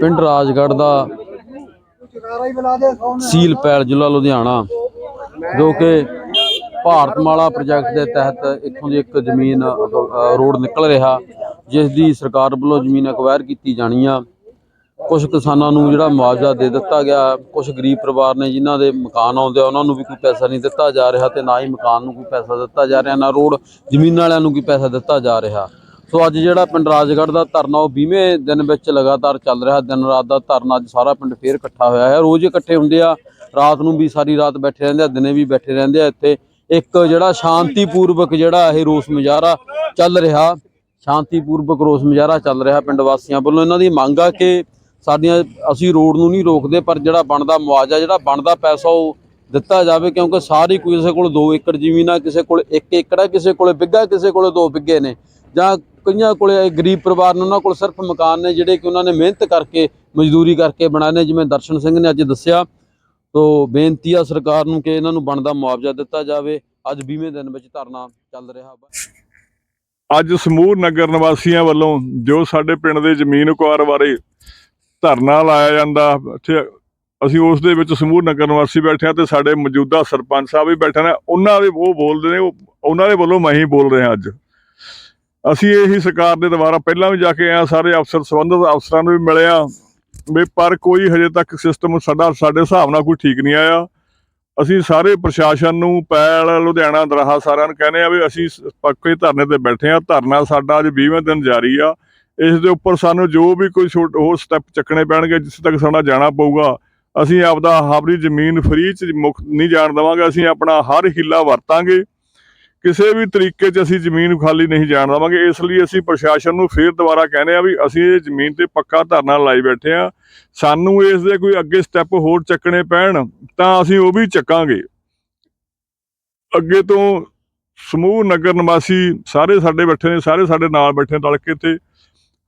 ਪਿੰਡ ਰਾਜਗੜ੍ਹ ਦਾ ਸੀਲ ਪੈਲ ਜ਼ਿਲ੍ਹਾ ਲੁਧਿਆਣਾ, ਜੋ ਕਿ ਭਾਰਤਮਾਲਾ ਪ੍ਰੋਜੈਕਟ ਦੇ ਤਹਿਤ ਇੱਥੋਂ ਦੀ ਇੱਕ ਜ਼ਮੀਨ ਰੋਡ ਨਿਕਲ ਰਿਹਾ, ਜਿਸ ਦੀ ਸਰਕਾਰ ਵੱਲੋਂ ਜ਼ਮੀਨ ਅਕਵਾਇਰ ਕੀਤੀ ਜਾਣੀ ਆ। ਕੁਝ ਕਿਸਾਨਾਂ ਨੂੰ ਜਿਹੜਾ ਮੁਆਵਜ਼ਾ ਦੇ ਦਿੱਤਾ ਗਿਆ ਕੁਝ ਗਰੀਬ ਪਰਿਵਾਰ ਨੇ ਜਿਨ੍ਹਾਂ ਦੇ ਮਕਾਨ ਆਉਂਦੇ ਆ, ਉਹਨਾਂ ਨੂੰ ਵੀ ਕੋਈ ਪੈਸਾ ਨਹੀਂ ਦਿੱਤਾ ਜਾ ਰਿਹਾ ਤੇ ਨਾ ਹੀ ਮਕਾਨ ਨੂੰ ਕੋਈ ਪੈਸਾ ਦਿੱਤਾ ਜਾ ਰਿਹਾ, ਨਾ ਰੋਡ ਜ਼ਮੀਨ ਵਾਲਿਆਂ ਨੂੰ ਕੋਈ ਪੈਸਾ ਦਿੱਤਾ ਜਾ ਰਿਹਾ। ਸੋ ਅੱਜ ਜਿਹੜਾ ਪਿੰਡ ਰਾਜਗੜ੍ਹ ਦਾ ਧਰਨਾ, ਉਹ 20ਵੇਂ ਦਿਨ ਵਿੱਚ ਲਗਾਤਾਰ ਚੱਲ ਰਿਹਾ। ਦਿਨ ਰਾਤ ਦਾ ਧਰਨਾ ਅੱਜ ਸਾਰਾ ਪਿੰਡ ਫੇਰ ਇਕੱਠਾ ਹੋਇਆ ਹੈ। ਰੋਜ਼ ਇਕੱਠੇ ਹੁੰਦੇ ਆ। ਰਾਤ ਨੂੰ ਵੀ ਸਾਰੀ ਰਾਤ ਬੈਠੇ ਰਹਿੰਦੇ ਆ, ਦਿਨੇ ਵੀ ਬੈਠੇ ਰਹਿੰਦੇ ਆ ਇੱਥੇ। ਇੱਕ ਜਿਹੜਾ ਸ਼ਾਂਤੀਪੂਰਵਕ ਜਿਹੜਾ ਇਹ ਰੋਸ ਮੁਜ਼ਾਹਰਾ ਚੱਲ ਰਿਹਾ, ਸ਼ਾਂਤੀਪੂਰਵਕ ਰੋਸ ਮੁਜ਼ਾਹਰਾ ਚੱਲ ਰਿਹਾ ਪਿੰਡ ਵਾਸੀਆਂ ਵੱਲੋਂ। ਇਹਨਾਂ ਦੀ ਮੰਗ ਆ ਕਿ ਸਾਡੀਆਂ, ਅਸੀਂ ਰੋਡ ਨੂੰ ਨਹੀਂ ਰੋਕਦੇ, ਪਰ ਜਿਹੜਾ ਬਣਦਾ ਮੁਆਵਜ਼ਾ, ਜਿਹੜਾ ਬਣਦਾ ਪੈਸਾ, ਉਹ ਦਿੱਤਾ ਜਾਵੇ, ਕਿਉਂਕਿ ਸਾਰੀ ਕਿਸੇ ਕੋਲ 2 ਏਕੜ ਜ਼ਮੀਨ ਆ, ਕਿਸੇ ਕੋਲ 1 ਏਕੜ ਆ, ਕਿਸੇ ਕੋਲ ਬਿੱਗਾ, ਕਿਸੇ ਕੋਲ 2 ਬਿੱਗੇ ਨੇ। ਜਾਂ ਕਈਆਂ ਕੋਲੇ ਗਰੀਬ ਪਰਿਵਾਰ ਨੇ, ਉਹਨਾਂ ਕੋਲ ਸਿਰਫ ਮਕਾਨ ਨੇ ਜਿਹੜੇ ਕਿ ਉਹਨਾਂ ਨੇ ਮਿਹਨਤ ਕਰਕੇ, ਮਜ਼ਦੂਰੀ ਕਰਕੇ ਬਣਾਏ ਨੇ ਜਿਵੇਂ ਦਰਸ਼ਨ ਸਿੰਘ ਨੇ ਅੱਜ ਦੱਸਿਆ, ਤੋ ਬੇਨਤੀ ਆ ਸਰਕਾਰ ਨੂੰ ਕਿ ਇਹਨਾਂ ਨੂੰ ਬਣਦਾ ਮੁਆਵਜ਼ਾ ਦਿੱਤਾ ਜਾਵੇ। ਅੱਜ 20ਵੇਂ ਦਿਨ ਵਿੱਚ ਧਰਨਾ ਚੱਲ ਰਿਹਾ ਅੱਜ ਸਮੂਹ ਨਗਰ ਨਿਵਾਸੀਆਂ ਵੱਲੋਂ ਜੋ ਸਾਡੇ ਪਿੰਡ ਦੇ ਜ਼ਮੀਨ ਅਕਵਾਇਰ ਬਾਰੇ ਧਰਨਾ ਲਾਇਆ ਜਾਂਦਾ, ਇੱਥੇ ਅਸੀਂ ਉਸ ਦੇ ਵਿੱਚ ਸਮੂਹ ਨਗਰ ਨਿਵਾਸੀ ਬੈਠੇ ਹਾਂ ਤੇ ਸਾਡੇ ਮੌਜੂਦਾ ਸਰਪੰਚ ਸਾਹਿਬ ਵੀ ਬੈਠੇ ਨੇ। ਉਹਨਾਂ ਦੇ ਉਹ ਬੋਲਦੇ ਨੇ ਉਹਨਾਂ ਦੇ ਵੱਲੋਂ ਮੈਂ ਹੀ ਬੋਲ ਰਿਹਾ ਅੱਜ। ਅਸੀਂ ਇਹੀ ਸਰਕਾਰ ਦੇ ਦੁਆਰਾ ਪਹਿਲਾਂ ਵੀ ਜਾ ਕੇ ਆਏ ਹਾਂ, ਸਾਰੇ ਅਫਸਰ, ਸੰਬੰਧਿਤ ਅਫਸਰਾਂ ਨੂੰ ਵੀ ਮਿਲਿਆ ਵੀ ਪਰ ਕੋਈ ਹਜੇ ਤੱਕ ਸਿਸਟਮ ਸਾਡਾ, ਸਾਡੇ ਹਿਸਾਬ ਨਾਲ ਕੋਈ ਠੀਕ ਨਹੀਂ ਆਇਆ। ਅਸੀਂ ਸਾਰੇ ਪ੍ਰਸ਼ਾਸਨ ਨੂੰ, ਪੈਲ, ਲੁਧਿਆਣਾ, ਦਰਾਹਾ ਸਾਰਿਆਂ ਨੂੰ ਕਹਿੰਦੇ ਆ ਵੀ ਅਸੀਂ ਪੱਕੇ ਧਰਨੇ ਤੇ ਬੈਠੇ ਆ ਧਰਨਾ ਸਾਡਾ ਅੱਜ 20ਵੇਂ ਦਿਨ ਜਾਰੀ ਆ। ਇਸ ਦੇ ਉੱਪਰ ਸਾਨੂੰ ਜੋ ਵੀ ਕੋਈ ਛੋਟ, ਹੋਰ ਸਟੈਪ ਚੱਕਣੇ ਪੈਣਗੇ ਜਿਸ ਤੱਕ ਸਾਡਾ ਜਾਣਾ ਪਊਗਾ, ਅਸੀਂ ਆਪਦਾ ਆਪਣੀ ਜ਼ਮੀਨ ਫ੍ਰੀ ਚ ਮੁਕਤ ਨਹੀਂ ਜਾਣ ਦੇਵਾਂਗੇ। ਅਸੀਂ ਆਪਣਾ ਹਰ ਹਿੱਲਾ ਵਰਤਾਂਗੇ। ਕਿਸੇ ਵੀ ਤਰੀਕੇ 'ਚ ਅਸੀਂ ਜ਼ਮੀਨ ਖਾਲੀ ਨਹੀਂ ਜਾਣ ਦੇਵਾਂਗੇ, ਇਸ ਲਈ ਅਸੀਂ ਪ੍ਰਸ਼ਾਸਨ ਨੂੰ ਫੇਰ ਦੁਬਾਰਾ ਕਹਿੰਦੇ ਆ ਵੀ ਅਸੀਂ ਇਹ ਜ਼ਮੀਨ ਤੇ ਪੱਕਾ ਧਰਨਾ ਲਾਈ ਬੈਠੇ ਆ ਸਾਨੂੰ ਇਸ ਦੇ ਕੋਈ ਅੱਗੇ ਸਟੈਪ ਹੋਰ ਚੱਕਣੇ ਪੈਣ, ਤਾਂ ਅਸੀਂ ਉਹ ਵੀ ਚੱਕਾਂਗੇ। ਅੱਗੇ ਤੋਂ ਸਮੂਹ, ਨਗਰ ਨਿਵਾਸੀ ਸਾਰੇ ਸਾਡੇ ਬੈਠੇ ਨੇ, ਸਾਰੇ ਸਾਡੇ ਨਾਲ ਬੈਠੇ ਤਲਕੇ ਤੇ।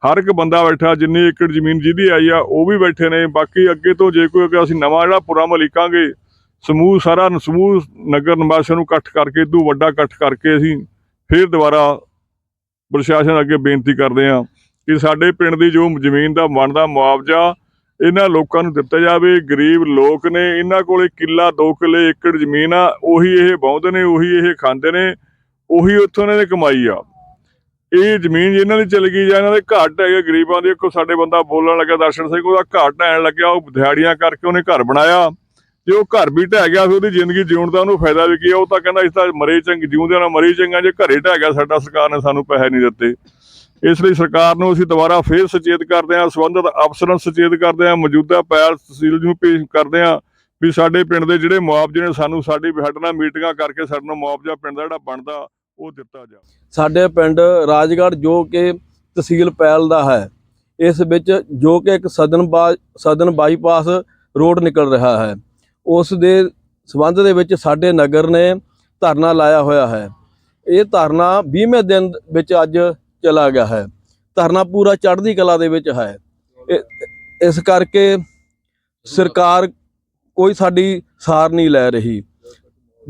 ਹਰ ਇੱਕ ਬੰਦਾ ਬੈਠਾ, ਜਿੰਨੀ ਏਕੜ ਜ਼ਮੀਨ ਜਿਹਦੀ ਆਈ ਆ, ਉਹ ਵੀ ਬੈਠੇ ਨੇ। ਬਾਕੀ ਅੱਗੇ ਤੋਂ ਜੇ ਕੋਈ ਅਸੀਂ ਨਵਾਂ ਜਿਹੜਾ ਪੁਰਾਮਾ ਲਿਖਾਂਗੇ ਸਮੂਹ ਸਾਰਾ ਸਮੂਹ ਨਗਰ ਨਿਵਾਸੀਆਂ ਨੂੰ ਇਕੱਠ ਕਰਕੇ, ਇਦੋਂ ਵੱਡਾ ਇਕੱਠ ਕਰਕੇ ਅਸੀਂ ਫਿਰ ਦੁਬਾਰਾ ਪ੍ਰਸ਼ਾਸਨ ਅੱਗੇ ਬੇਨਤੀ ਕਰਦੇ ਹਾਂ ਕਿ ਸਾਡੇ ਪਿੰਡ ਦੀ ਜੋ ਜ਼ਮੀਨ ਦਾ ਬਣਦਾ ਮੁਆਵਜ਼ਾ ਇਹਨਾਂ ਲੋਕਾਂ ਨੂੰ ਦਿੱਤਾ ਜਾਵੇ। ਗਰੀਬ ਲੋਕ ਨੇ, ਇਹਨਾਂ ਕੋਲੇ ਕਿੱਲਾ 2 ਕਿੱਲੇ ਏਕੜ ਜ਼ਮੀਨ ਆ, ਉਹੀ ਇਹ ਵਾਹੁੰਦੇ ਨੇ, ਉਹੀ ਇਹ ਖਾਂਦੇ ਨੇ, ਉਹੀ ਉੱਥੋਂ ਇਹਨਾਂ ਦੀ ਕਮਾਈ ਆ। ਇਹ ਜ਼ਮੀਨ ਜੇ ਇਹਨਾਂ ਦੀ ਚਲ ਗਈ ਜਾਂ ਇਹਨਾਂ ਦੇ ਘਾਟ ਹੈਗੇ ਗਰੀਬਾਂ ਦੇ ਕੋ ਸਾਡੇ ਬੰਦਾ ਬੋਲਣ ਲੱਗਾ ਦਰਸ਼ਨ ਸਿੰਘ ਉਹਦਾ ਘਾਟ ਢਹਿਣ ਲੱਗਿਆ, ਉਹ ਦਿਹਾੜੀਆਂ ਕਰਕੇ ਉਹਨੇ ਘਰ ਬਣਾਇਆ। ਜੇ ਉਹ ਘਰ ਵੀ ਢਹਿ ਗਿਆ ਫਿਰ ਉਹਦੀ ਜ਼ਿੰਦਗੀ ਜਿਉਣ ਦਾ ਉਹਨੂੰ ਫਾਇਦਾ ਵੀ ਕੀ ਆ, ਉਹ ਤਾਂ ਕਹਿੰਦਾ ਇਸ ਤਾਂ ਮਰੇ ਚੰਗ, ਜਿਉਂਦੇ ਨਾਲ ਮਰੇ ਚੰਗਾ, ਜੇ ਘਰੇ ਢਹਿ ਗਿਆ ਸਾਡਾ ਸਰਕਾਰ ਨੇ ਸਾਨੂੰ ਪੈਸੇ ਨਹੀਂ ਦਿੱਤੇ। ਇਸ ਲਈ ਸਰਕਾਰ ਨੂੰ ਅਸੀਂ ਦੁਬਾਰਾ ਫੇਰ ਸੁਚੇਤ ਕਰਦੇ ਹਾਂ, ਸੰਬੰਧਿਤ ਅਫਸਰਾਂ ਨੂੰ ਸੁਚੇਤ ਕਰਦੇ ਹਾਂ, ਮੌਜੂਦਾ ਪੈਲ ਤਹਿਸੀਲ ਨੂੰ ਪੇਸ਼ ਕਰਦੇ ਹਾਂ ਵੀ ਸਾਡੇ ਪਿੰਡ ਦੇ ਜਿਹੜੇ ਮੁਆਵਜ਼ੇ ਨੇ ਸਾਨੂੰ ਸਾਡੀ ਸਾਡੇ ਨਾਲ ਮੀਟਿੰਗਾਂ ਕਰਕੇ ਸਾਡੇ ਨੂੰ ਮੁਆਵਜ਼ਾ ਪਿੰਡ ਦਾ ਜਿਹੜਾ ਬਣਦਾ, ਉਹ ਦਿੱਤਾ ਜਾ ਸਾਡੇ ਪਿੰਡ ਰਾਜਗੜ੍ਹ ਜੋ ਕਿ ਤਹਿਸੀਲ ਪੈਲ ਦਾ ਹੈ, ਇਸ ਵਿੱਚ ਜੋ ਕਿ ਇੱਕ ਸਦਨ ਬਾ, ਸਦਨ ਬਾਈਪਾਸ ਰੋਡ ਨਿਕਲ ਰਿਹਾ ਹੈ। ਉਸ ਦੇ ਸਬੰਧ ਦੇ ਵਿੱਚ ਸਾਡੇ ਨਗਰ ਨੇ ਧਰਨਾ ਲਾਇਆ ਹੋਇਆ ਹੈ। ਇਹ ਧਰਨਾ 20ਵੇਂ ਦਿਨ ਵਿੱਚ ਅੱਜ ਚਲਾ ਗਿਆ ਹੈ। ਧਰਨਾ ਪੂਰਾ ਚੜ੍ਹਦੀ ਕਲਾ ਦੇ ਵਿੱਚ ਹੈ। ਇਹ- ਇਸ ਕਰਕੇ ਸਰਕਾਰ ਕੋਈ ਸਾਡੀ ਸਾਰ ਨਹੀਂ ਲੈ ਰਹੀ।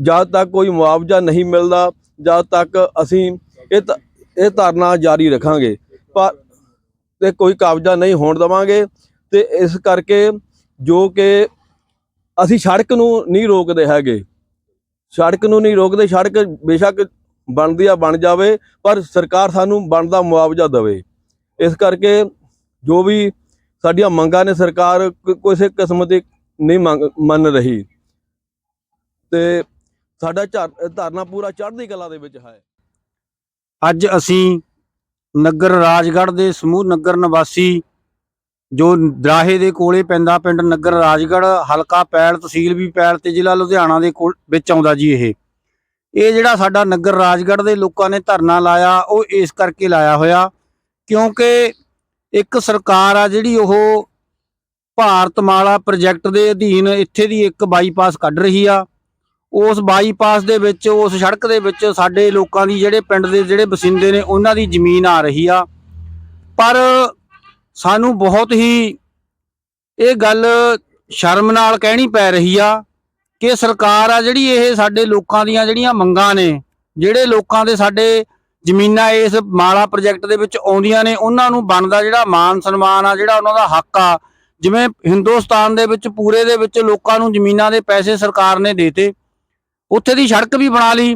ਜਦ ਤੱਕ ਕੋਈ ਮੁਆਵਜ਼ਾ ਨਹੀਂ ਮਿਲਦਾ, ਜਦ ਤੱਕ ਅਸੀਂ ਇਹ ਧ- ਇਹ ਧਰਨਾ ਜਾਰੀ ਰੱਖਾਂਗੇ। ਪਰ, ਤੇ ਕੋਈ ਕਬਜ਼ਾ ਨਹੀਂ ਹੋਣ ਦਵਾਂਗੇ। ਤੇ ਇਸ ਕਰਕੇ ਜੋ ਕਿ ਅਸੀਂ ਸੜਕ ਨੂੰ ਨਹੀਂ ਰੋਕਦੇ ਹੈਗੇ। ਸੜਕ ਨੂੰ ਨਹੀਂ ਰੋਕਦੇ, ਸੜਕ ਬੇਸ਼ੱਕ ਬਣਦੀ ਆ, ਬਣ ਜਾਵੇ, ਪਰ ਸਰਕਾਰ ਸਾਨੂੰ ਬਣਦਾ ਮੁਆਵਜ਼ਾ ਦੇਵੇ। ਇਸ ਕਰਕੇ ਜੋ ਵੀ ਸਾਡੀਆਂ ਮੰਗਾਂ ਨੇ, ਸਰਕਾਰ ਕਿਸੇ ਕਿਸਮ ਦੀ ਨਹੀਂ ਮੰਗ, ਮੰਨ ਰਹੀ। ਤੇ ਸਾਡਾ ਝਰ- ਧਰਨਾ ਪੂਰਾ ਚੜ੍ਹਦੀ ਕਲਾ ਦੇ ਵਿੱਚ ਹੈ। ਅੱਜ ਅਸੀਂ ਨਗਰ ਰਾਜਗੜ੍ਹ ਦੇ ਸਮੂਹ ਨਗਰ ਨਿਵਾਸੀ ਜੋ ਦਰਾਹੇ ਦੇ ਕੋਲੇ ਪੈਂਦਾ ਪਿੰਡ ਨਗਰ ਰਾਜਗੜ੍ਹ, ਹਲਕਾ ਪੈਲ ਤਹਿਸੀਲ ਵੀ ਪੈਲ ਤੇ ਜ਼ਿਲ੍ਹਾ ਲੁਧਿਆਣਾ ਦੇ ਕੋਲ ਵਿੱਚ ਆਉਂਦਾ ਜੀ ਇਹ। ਇਹ ਜਿਹੜਾ ਸਾਡਾ ਨਗਰ ਰਾਜਗੜ੍ਹ ਦੇ ਲੋਕਾਂ ਨੇ ਧਰਨਾ ਲਾਇਆ, ਉਹ ਇਸ ਕਰਕੇ ਲਾਇਆ ਹੋਇਆ ਕਿਉਂਕਿ ਇੱਕ ਸਰਕਾਰ ਆ ਜਿਹੜੀ ਉਹ ਭਾਰਤਮਾਲਾ ਪ੍ਰੋਜੈਕਟ ਦੇ ਅਧੀਨ ਇੱਥੇ ਦੀ ਇੱਕ ਬਾਈਪਾਸ ਕੱਢ ਰਹੀ ਆ। ਉਸ ਬਾਈਪਾਸ ਦੇ ਵਿੱਚ, ਉਸ ਸੜਕ ਦੇ ਵਿੱਚ ਸਾਡੇ ਲੋਕਾਂ ਦੀ ਜਿਹੜੇ ਪਿੰਡ ਦੇ ਜਿਹੜੇ ਵਸਿੰਦੇ ਨੇ, ਉਹਨਾਂ ਦੀ ਜ਼ਮੀਨ ਆ ਰਹੀ ਆ। ਪਰ ਸਾਨੂੰ ਬਹੁਤ ਹੀ ਇਹ ਗੱਲ ਸ਼ਰਮ ਨਾਲ ਕਹਿਣੀ ਪੈ ਰਹੀ ਆ ਕਿ ਸਰਕਾਰ ਆ ਜਿਹੜੀ ਇਹ ਸਾਡੇ ਲੋਕਾਂ ਦੀਆਂ ਜਿਹੜੀਆਂ ਮੰਗਾਂ ਨੇ, ਜਿਹੜੇ ਲੋਕਾਂ ਦੇ ਸਾਡੇ ਜ਼ਮੀਨਾਂ ਇਸ ਮਾਲਾ ਪ੍ਰੋਜੈਕਟ ਦੇ ਵਿੱਚ ਆਉਂਦੀਆਂ ਨੇ, ਉਹਨਾਂ ਨੂੰ ਬਣਦਾ ਜਿਹੜਾ ਮਾਨ ਸਨਮਾਨ ਆ, ਜਿਹੜਾ ਉਹਨਾਂ ਦਾ ਹੱਕ ਆ, ਜਿਵੇਂ ਹਿੰਦੁਸਤਾਨ ਦੇ ਵਿੱਚ, ਪੂਰੇ ਦੇ ਵਿੱਚ ਲੋਕਾਂ ਨੂੰ ਜ਼ਮੀਨਾਂ ਦੇ ਪੈਸੇ ਸਰਕਾਰ ਨੇ ਦੇਤੇ ਉੱਥੇ ਦੀ ਸੜਕ ਵੀ ਬਣਾ ਲਈ,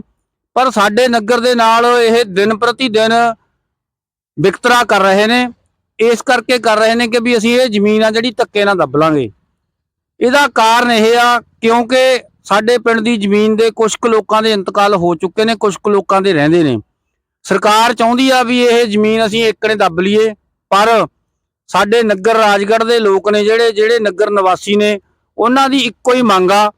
ਪਰ ਸਾਡੇ ਨਗਰ ਦੇ ਨਾਲ ਇਹ ਦਿਨ ਪ੍ਰਤੀ ਦਿਨ ਵਿਕਤਰਾ ਕਰ ਰਹੇ ਨੇ। ਇਸ ਕਰਕੇ ਕਰ ਰਹੇ ਨੇ ਕਿ ਵੀ ਅਸੀਂ ਇਹ ਜ਼ਮੀਨ ਆ ਜਿਹੜੀ ਧੱਕੇ ਨਾਲ ਦੱਬ ਲਾਂਗੇ। ਇਹਦਾ ਕਾਰਨ ਇਹ ਆ ਕਿਉਂਕਿ ਸਾਡੇ ਪਿੰਡ ਦੀ ਜ਼ਮੀਨ ਦੇ ਕੁਝ ਕੁ ਲੋਕਾਂ ਦੇ ਇੰਤਕਾਲ ਹੋ ਚੁੱਕੇ ਨੇ ਕੁਝ ਕੁ ਲੋਕਾਂ ਦੇ ਰਹਿੰਦੇ ਨੇ। ਸਰਕਾਰ ਚਾਹੁੰਦੀ ਆ ਵੀ ਇਹ ਜ਼ਮੀਨ ਅਸੀਂ ਏਕੜੇ ਦੱਬ ਲਈਏ, ਪਰ ਸਾਡੇ ਨਗਰ ਰਾਜਗੜ੍ਹ ਦੇ ਲੋਕ ਨੇ ਜਿਹੜੇ ਜਿਹੜੇ ਨਗਰ ਨਿਵਾਸੀ ਨੇ, ਉਹਨਾਂ ਦੀ ਇੱਕੋ ਹੀ ਮੰਗ ਆ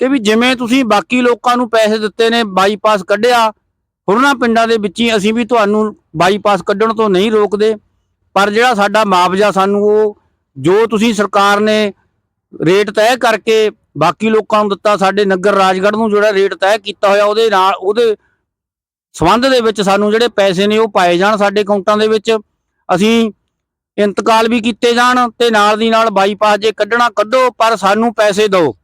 ਕਿ ਵੀ ਜਿਵੇਂ ਤੁਸੀਂ ਬਾਕੀ ਲੋਕਾਂ ਨੂੰ ਪੈਸੇ ਦਿੱਤੇ ਨੇ ਬਾਈਪਾਸ ਕੱਢਿਆ, ਹੋਰਨਾਂ ਪਿੰਡਾਂ ਦੇ ਵਿੱਚ ਹੀ ਅਸੀਂ ਵੀ ਤੁਹਾਨੂੰ ਬਾਈਪਾਸ ਕੱਢਣ ਤੋਂ ਨਹੀਂ ਰੋਕਦੇ। ਪਰ ਜਿਹੜਾ ਸਾਡਾ ਮੁਆਵਜ਼ਾ ਸਾਨੂੰ ਉਹ ਜੋ ਤੁਸੀਂ ਸਰਕਾਰ ਨੇ ਰੇਟ ਤੈਅ ਕਰਕੇ ਬਾਕੀ ਲੋਕਾਂ ਨੂੰ ਦਿੱਤਾ, ਸਾਡੇ ਨਗਰ ਰਾਜਗੜ੍ਹ ਨੂੰ ਜਿਹੜਾ ਰੇਟ ਤੈਅ ਕੀਤਾ ਹੋਇਆ, ਉਹਦੇ ਨਾਲ, ਉਹਦੇ ਸੰਬੰਧ ਦੇ ਵਿੱਚ ਸਾਨੂੰ ਜਿਹੜੇ ਪੈਸੇ ਨੇ ਉਹ ਪਾਏ ਜਾਣ ਸਾਡੇ ਅਕਾਊਂਟਾਂ ਦੇ ਵਿੱਚ। ਅਸੀਂ ਇੰਤਕਾਲ ਵੀ ਕੀਤੇ ਜਾਣ ਤੇ ਨਾਲ ਦੀ ਨਾਲ ਬਾਈਪਾਸ ਜੇ ਕੱਢਣਾ ਕੱਢੋ, ਪਰ ਸਾਨੂੰ ਪੈਸੇ ਦਿਓ।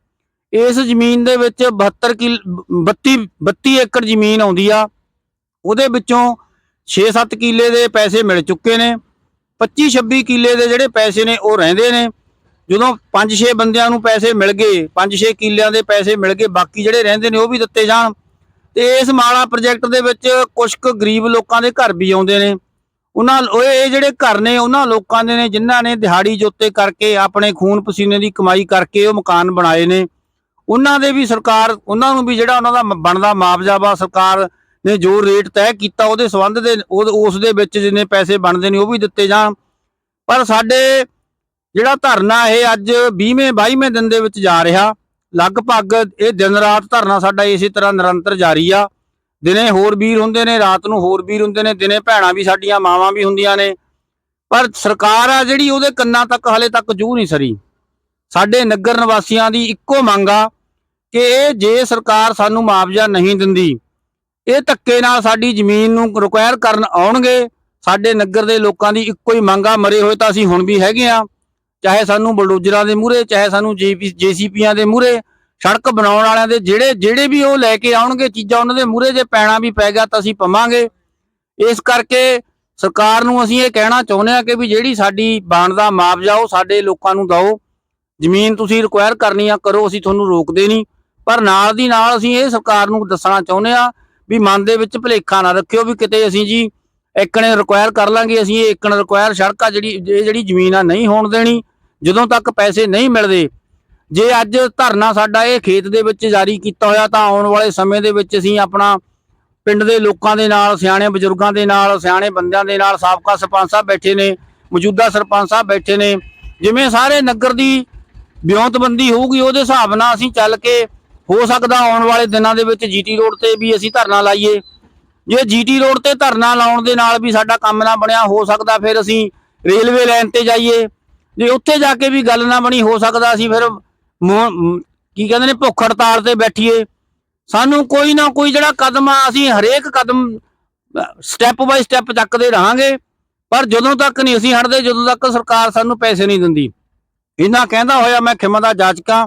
ਇਸ ਜ਼ਮੀਨ ਦੇ ਵਿੱਚ 72 ਕਿਲ 32 32 ਏਕੜ ਜ਼ਮੀਨ ਆਉਂਦੀ ਆ, ਉਹਦੇ ਵਿੱਚੋਂ 6-7 ਕਿੱਲੇ ਦੇ ਪੈਸੇ ਮਿਲ ਚੁੱਕੇ ਨੇ। 25-26 ਕਿੱਲੇ ਦੇ ਜਿਹੜੇ ਪੈਸੇ ਨੇ, ਉਹ ਰਹਿੰਦੇ ਨੇ। ਜਦੋਂ 5-6 ਬੰਦਿਆਂ ਨੂੰ ਪੈਸੇ ਮਿਲ ਗਏ 5-6 ਕਿੱਲਿਆਂ ਦੇ ਪੈਸੇ ਮਿਲ ਗਏ, ਬਾਕੀ ਜਿਹੜੇ ਰਹਿੰਦੇ ਨੇ, ਉਹ ਵੀ ਦਿੱਤੇ ਜਾਣ। ਤੇ ਇਸ ਮਾਲਾ ਪ੍ਰੋਜੈਕਟ ਦੇ ਵਿੱਚ ਕੁਝ ਕੁ ਗਰੀਬ ਲੋਕਾਂ ਦੇ ਘਰ ਵੀ ਆਉਂਦੇ ਨੇ। ਉਹਨਾਂ ਇਹ ਜਿਹੜੇ ਘਰ ਨੇ, ਉਹਨਾਂ ਲੋਕਾਂ ਦੇ ਨੇ, ਜਿਨ੍ਹਾਂ ਨੇ ਦਿਹਾੜੀ ਜੋਤੇ ਕਰਕੇ, ਆਪਣੇ ਖੂਨ ਪਸੀਨੇ ਦੀ ਕਮਾਈ ਕਰਕੇ ਉਹ ਮਕਾਨ ਬਣਾਏ ਨੇ। ਉਹਨਾਂ ਦੇ ਵੀ ਸਰਕਾਰ, ਉਹਨਾਂ ਨੂੰ ਵੀ ਜਿਹੜਾ ਉਹਨਾਂ ਦਾ ਬਣਦਾ ਮੁਆਵਜ਼ਾ ਵਾ, ਸਰਕਾਰ ਨੇ ਜੋ ਰੇਟ ਤੈਅ ਕੀਤਾ ਉਹਦੇ ਸੰਬੰਧ ਦੇ ਉਹ- ਉਸ ਦੇ ਵਿੱਚ ਜਿੰਨੇ ਪੈਸੇ ਬਣਦੇ ਨੇ ਉਹ ਵੀ ਦਿੱਤੇ ਜਾਣ। ਪਰ ਸਾਡੇ ਜਿਹੜਾ ਧਰਨਾ ਇਹ ਅੱਜ 20ਵੇਂ 22ਵੇਂ ਦਿਨ ਦੇ ਵਿੱਚ ਜਾ ਰਿਹਾ, ਲਗਭਗ ਇਹ ਦਿਨ ਰਾਤ ਧਰਨਾ ਸਾਡਾ ਇਸੇ ਤਰ੍ਹਾਂ ਨਿਰੰਤਰ ਜਾਰੀ ਆ। ਦਿਨੇ ਹੋਰ ਵੀਰ ਹੁੰਦੇ ਨੇ, ਰਾਤ ਨੂੰ ਹੋਰ ਵੀਰ ਹੁੰਦੇ ਨੇ, ਦਿਨੇ ਭੈਣਾਂ ਵੀ ਸਾਡੀਆਂ, ਮਾਵਾਂ ਵੀ ਹੁੰਦੀਆਂ ਨੇ। ਪਰ ਸਰਕਾਰ ਆ ਜਿਹੜੀ ਉਹਦੇ ਕੰਨਾਂ ਤੱਕ ਹਲੇ ਤੱਕ ਜੂ ਨਹੀਂ ਸਰੀ। ਸਾਡੇ ਨਗਰ ਨਿਵਾਸੀਆਂ ਦੀ ਇੱਕੋ ਮੰਗ ਆ ਕਿ ਜੇ ਸਰਕਾਰ ਸਾਨੂੰ ਮੁਆਵਜ਼ਾ ਨਹੀਂ ਦਿੰਦੀ ਇਹ ਧੱਕੇ ਨਾਲ ਸਾਡੀ ਜ਼ਮੀਨ ਨੂੰ ਰਿਕੁਆਇਰ ਕਰਨ ਆਉਣਗੇ। ਸਾਡੇ ਨਗਰ ਦੇ ਲੋਕਾਂ ਦੀ ਇੱਕੋ ਹੀ ਮੰਗ ਮਰੇ ਹੋਏ ਤਾਂ ਅਸੀਂ ਹੁਣ ਵੀ ਹੈਗੇ ਆ। ਚਾਹੇ ਸਾਨੂੰ ਬਲਡੋਜ਼ਰਾਂ ਦੇ ਮੂਹਰੇ, ਚਾਹੇ ਸਾਨੂੰ ਜੇਸੀਪੀਆਂ ਦੇ ਮੂਹਰੇ, ਸੜਕ ਬਣਾਉਣ ਵਾਲਿਆਂ ਦੇ ਜਿਹੜੇ ਜਿਹੜੇ ਵੀ ਉਹ ਲੈ ਕੇ ਆਉਣਗੇ, ਚੀਜ਼ਾਂ ਉਹਨਾਂ ਦੇ ਮੂਹਰੇ ਜੇ ਪੈਣਾ ਵੀ ਪੈ ਗਿਆ ਤਾਂ ਅਸੀਂ ਪਵਾਂਗੇ। ਇਸ ਕਰਕੇ ਸਰਕਾਰ ਨੂੰ ਅਸੀਂ ਇਹ ਕਹਿਣਾ ਚਾਹੁੰਦੇ ਆ ਕਿ ਵੀ ਜਿਹੜੀ ਸਾਡੀ ਬਣਦਾ ਮੁਆਵਜ਼ਾ, ਉਹ ਸਾਡੇ ਲੋਕਾਂ ਨੂੰ ਦਿਓ। ਜ਼ਮੀਨ ਤੁਸੀਂ ਰਿਕੁਆਇਰ ਕਰਨੀ ਆ, ਕਰੋ, ਅਸੀਂ ਤੁਹਾਨੂੰ ਰੋਕਦੇ ਨਹੀਂ। ਪਰ ਨਾਲ ਦੀ ਨਾਲ ਅਸੀਂ ਇਹ ਸਰਕਾਰ ਨੂੰ ਦੱਸਣਾ ਚਾਹੁੰਦੇ ਆ ਵੀ ਮਨ ਦੇ ਵਿੱਚ ਭੁਲੇਖਾ ਨਾ ਰੱਖਿਓ ਵੀ ਕਿਤੇ ਅਸੀਂ ਜੀ ਇੱਕਣੇ ਰਿਕੁਆਇਰ ਕਰ ਲਾਂਗੇ, ਅਸੀਂ ਇਹ ਇੱਕਣ ਰਿਕੁਆਇਰ ਸੜਕਾਂ ਜਿਹੜੀ, ਇਹ ਜਿਹੜੀ ਜ਼ਮੀਨ ਆ ਨਹੀਂ ਹੋਣ ਦੇਣੀ, ਜਦੋਂ ਤੱਕ ਪੈਸੇ ਨਹੀਂ ਮਿਲਦੇ। ਜੇ ਅੱਜ ਧਰਨਾ ਸਾਡਾ ਇਹ ਖੇਤ ਦੇ ਵਿੱਚ ਜਾਰੀ ਕੀਤਾ ਹੋਇਆ, ਤਾਂ ਆਉਣ ਵਾਲੇ ਸਮੇਂ ਦੇ ਵਿੱਚ ਅਸੀਂ ਆਪਣਾ ਪਿੰਡ ਦੇ ਲੋਕਾਂ ਦੇ ਨਾਲ, ਸਿਆਣੇ ਬਜ਼ੁਰਗਾਂ ਦੇ ਨਾਲ, ਸਿਆਣੇ ਬੰਦਿਆਂ ਦੇ ਨਾਲ, ਸਾਬਕਾ ਸਰਪੰਚ ਸਾਹਿਬ ਬੈਠੇ ਨੇ, ਮੌਜੂਦਾ ਸਰਪੰਚ ਸਾਹਿਬ ਬੈਠੇ ਨੇ, ਜਿਵੇਂ ਸਾਰੇ ਨਗਰ ਦੀ ਵਿਉਂਤਬੰਦੀ ਹੋਊਗੀ, ਉਹਦੇ ਹਿਸਾਬ ਨਾਲ ਅਸੀਂ ਚੱਲ ਕੇ ਹੋ ਸਕਦਾ ਆਉਣ ਵਾਲੇ ਦਿਨਾਂ ਦੇ ਵਿੱਚ ਜੀਟੀ ਰੋਡ ਤੇ ਵੀ ਅਸੀਂ ਧਰਨਾ ਲਾਈਏ। ਜੇ ਜੀਟੀ ਰੋਡ ਤੇ ਧਰਨਾ ਲਾਉਣ ਦੇ ਨਾਲ ਵੀ ਸਾਡਾ ਕੰਮ ਨਾ ਬਣਿਆ, ਹੋ ਸਕਦਾ ਫਿਰ ਅਸੀਂ ਰੇਲਵੇ ਲਾਈਨ ਤੇ ਜਾਈਏ। ਜੇ ਉੱਥੇ ਜਾ ਕੇ ਵੀ ਗੱਲ ਨਾ ਬਣੀ, ਹੋ ਸਕਦਾ ਅਸੀਂ ਫਿਰ ਕੀ ਕਹਿੰਦੇ ਨੇ, ਭੁੱਖ ਹੜਤਾਲ ਤੇ ਬੈਠੀਏ। ਸਾਨੂੰ ਕੋਈ ਨਾ ਕੋਈ ਜਿਹੜਾ ਕਦਮ ਆ, ਅਸੀਂ ਹਰੇਕ ਕਦਮ ਸਟੈਪ ਬਾਈ ਸਟੈਪ ਚੱਕਦੇ ਰਹਾਂਗੇ। ਪਰ ਜਦੋਂ ਤੱਕ ਨਹੀਂ ਅਸੀਂ ਹਟਦੇ, ਜਦੋਂ ਤੱਕ ਸਰਕਾਰ ਸਾਨੂੰ ਪੈਸੇ ਨਹੀਂ ਦਿੰਦੀ। ਇਹਨਾਂ ਕਹਿੰਦਾ ਹੋਇਆ, ਮੈਂ ਖਿਮਾ ਦਾ ਜਾਚਕਾਂ।